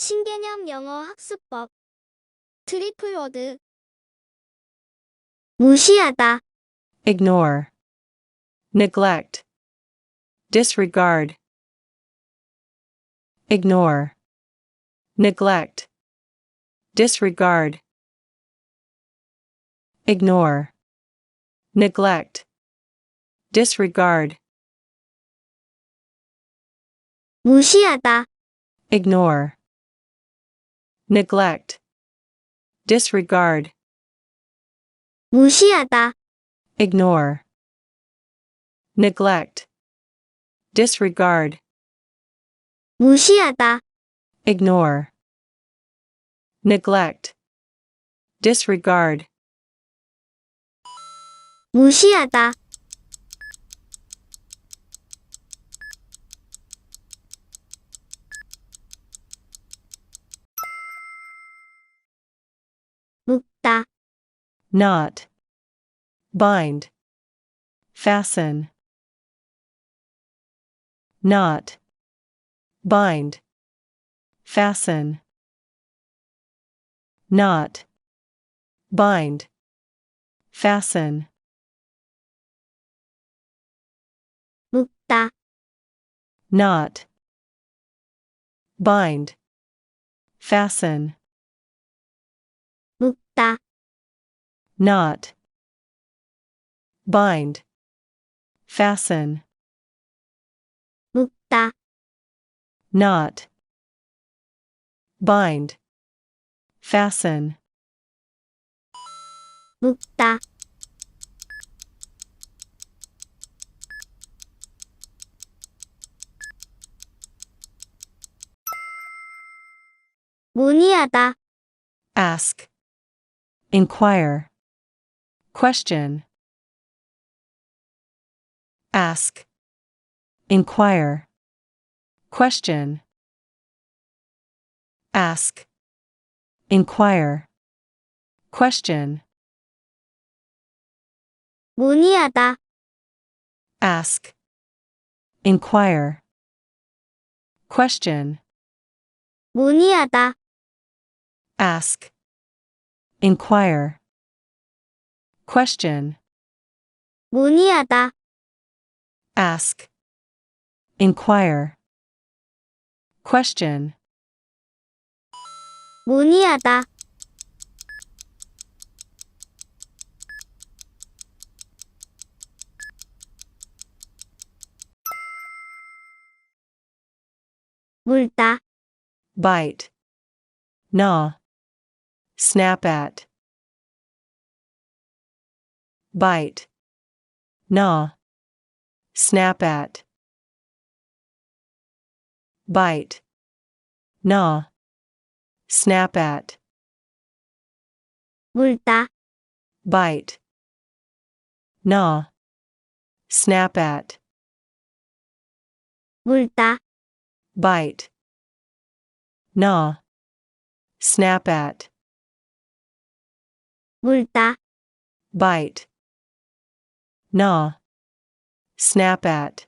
신개념 영어 학습법 트리플 워드 무시하다 ignore, neglect, disregard, ignore, neglect, disregard, ignore, neglect, disregard, 무시하다 ignore, neglect, disregard, 무시하다 ignore, neglect, disregard, 무시하다 ignore, neglect, disregard, 무시하다 knot, bind, fasten, knot, bind, fasten, knot, bind, fasten. knot, bind, fasten. not, bind, fasten, 묶다 not, bind, fasten, 묶다 문의하다 ask, inquire, question, ask, inquire, question, ask, inquire, question, 문의하다 ask, inquire, question, 문의하다 ask, inquire, question, 문의하다 ask, inquire, question, 문의하다 물다 bite, gnaw, snap at, bite, gnaw, snap at, bite, gnaw, snap at, 물다 bite, gnaw, snap at, 물다 bite, gnaw, snap at, 물다 bite, gnaw, snap at,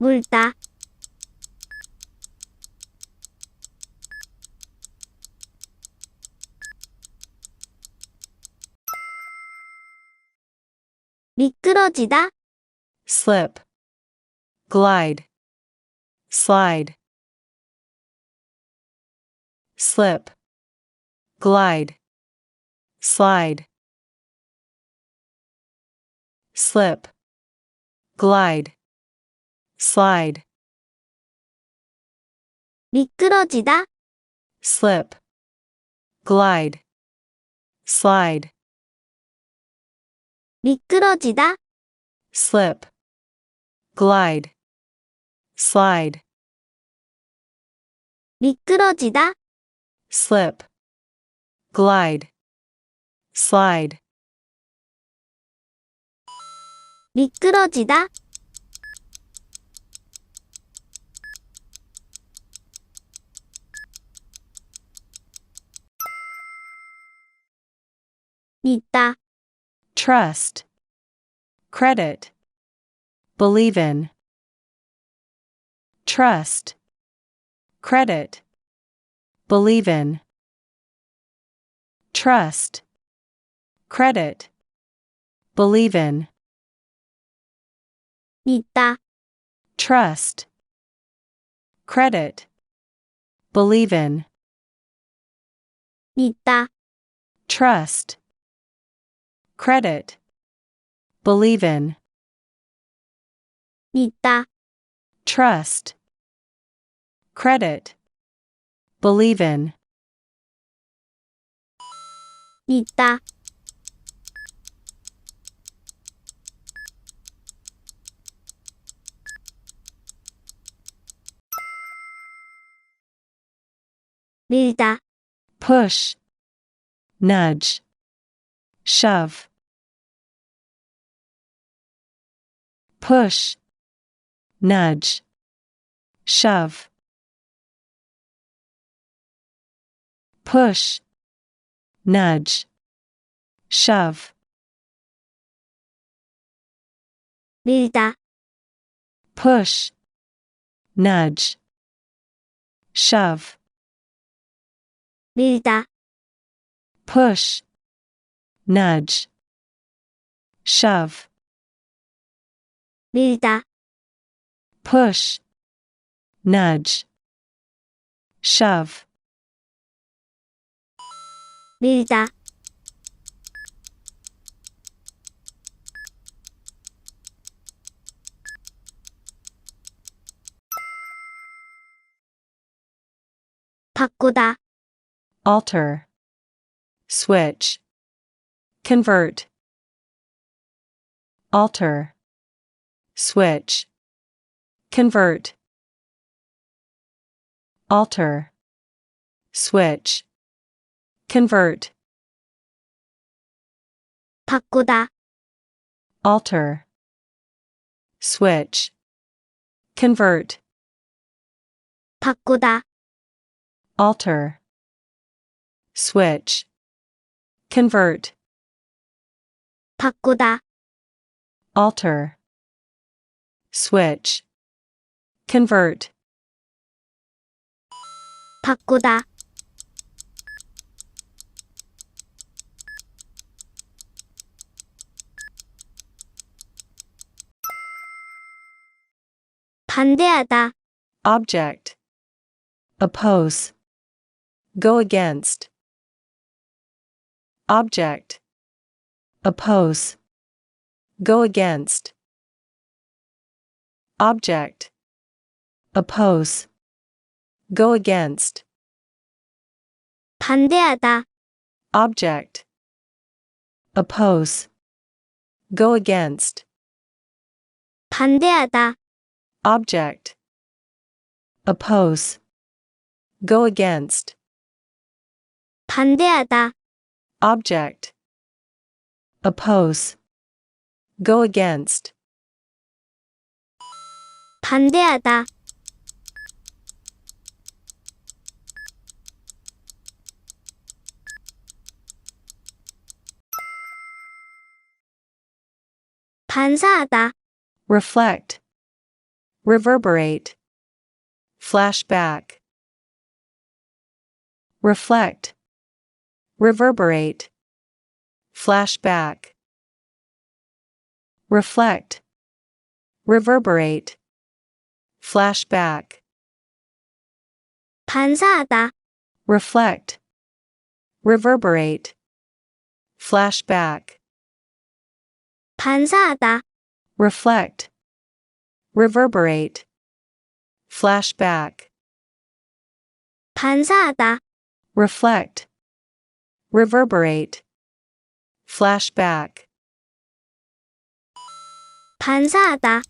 물다 미끄러지다 slip, glide, slide, slip, glide, slide, slip, glide, slide, 미끄러지다 slip, glide, slide, 미끄러지다 slip, glide, slide, 미끄러지다 slip, glide, slide, 미끄러지다 믿다 trust, credit, believe in, trust, credit, believe in. Trust, credit, believe in. 있다, Trust, credit, believe in. 있다, Trust, credit, believe in. 있다, Trust, credit, believe in. 있다, 밀다, push, nudge, shove. Push, nudge, shove. Push, nudge, shove. 밀다, Push, nudge, shove. 밀다, Push, nudge, shove. 밀다, Push, nudge, shove. 밀다, 바꾸다, alter, switch, convert, alter, switch, convert, alter, switch, convert, 바꾸다, alter, switch, convert, 바꾸다, alter, switch, convert, 바꾸다, alter, switch, convert, 바꾸다, 반대하다, object, oppose, go against, object, oppose, go against, object, oppose, go against, 반대하다, object, oppose, go against, 반대하다, object, oppose, go against, 반대하다, object, oppose, go against, 반대하다, 반사하다, reflect, reverberate, flashback, reflect, reverberate, flashback, reflect, reverberate, flashback, 반사하다, reflect, reverberate, flashback, 반사하다, reflect, reverberate, flashback, 반사하다, reflect, reverberate, flashback, 반사하다,